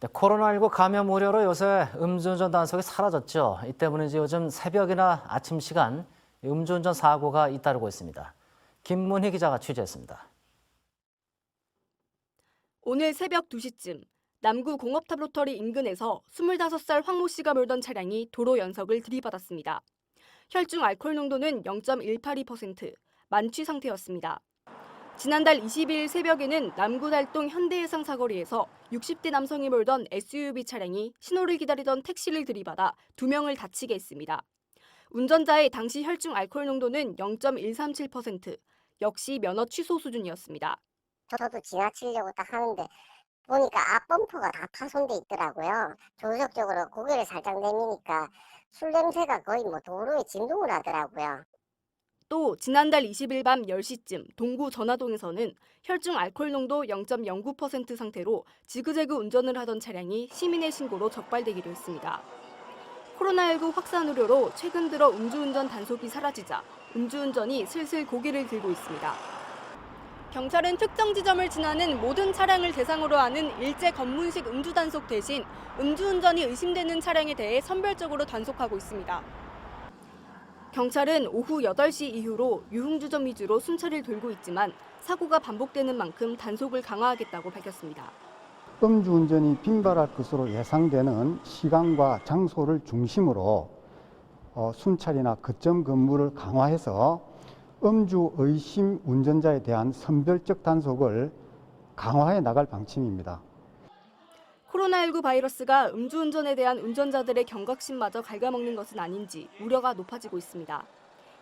네, 코로나19 감염 우려로 요새 음주운전 단속이 사라졌죠. 이 때문인지 요즘 새벽이나 아침 시간 음주운전 사고가 잇따르고 있습니다. 김문희 기자가 취재했습니다. 오늘 새벽 2시쯤 남구 공업탑 로터리 인근에서 25살 황 모 씨가 몰던 차량이 도로 연석을 들이받았습니다. 혈중 알코올 농도는 0.182%, 만취 상태였습니다. 지난달 22일 새벽에는 남구 달동 현대해상 사거리에서 60대 남성이 몰던 SUV 차량이 신호를 기다리던 택시를 들이받아 두 명을 다치게 했습니다. 운전자의 당시 혈중 알코올 농도는 0.137%, 역시 면허 취소 수준이었습니다. 저도 지나치려고 딱 하는데 보니까 앞범퍼가 다 파손돼 있더라고요. 조적적으로 고개를 살짝 내미니까 술 냄새가 거의 뭐 도로에 진동을 하더라고요. 또 지난달 20일 밤 10시쯤 동구 전화동에서는 혈중 알코올 농도 0.09% 상태로 지그재그 운전을 하던 차량이 시민의 신고로 적발되기도 했습니다. 코로나19 확산 우려로 최근 들어 음주운전 단속이 사라지자 음주운전이 슬슬 고개를 들고 있습니다. 경찰은 특정 지점을 지나는 모든 차량을 대상으로 하는 일제 검문식 음주 단속 대신 음주운전이 의심되는 차량에 대해 선별적으로 단속하고 있습니다. 경찰은 오후 8시 이후로 유흥주점 위주로 순찰을 돌고 있지만 사고가 반복되는 만큼 단속을 강화하겠다고 밝혔습니다. 음주운전이 빈발할 것으로 예상되는 시간과 장소를 중심으로 어, 순찰이나 거점 근무를 강화해서 음주 의심 운전자에 대한 선별적 단속을 강화해 나갈 방침입니다. 코로나19 바이러스가 음주운전에 대한 운전자들의 경각심마저 갉아먹는 것은 아닌지 우려가 높아지고 있습니다.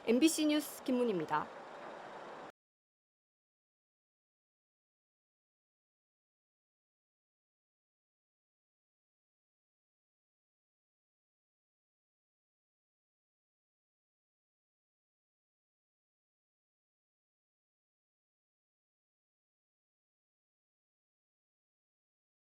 MBC 뉴스 김문입니다.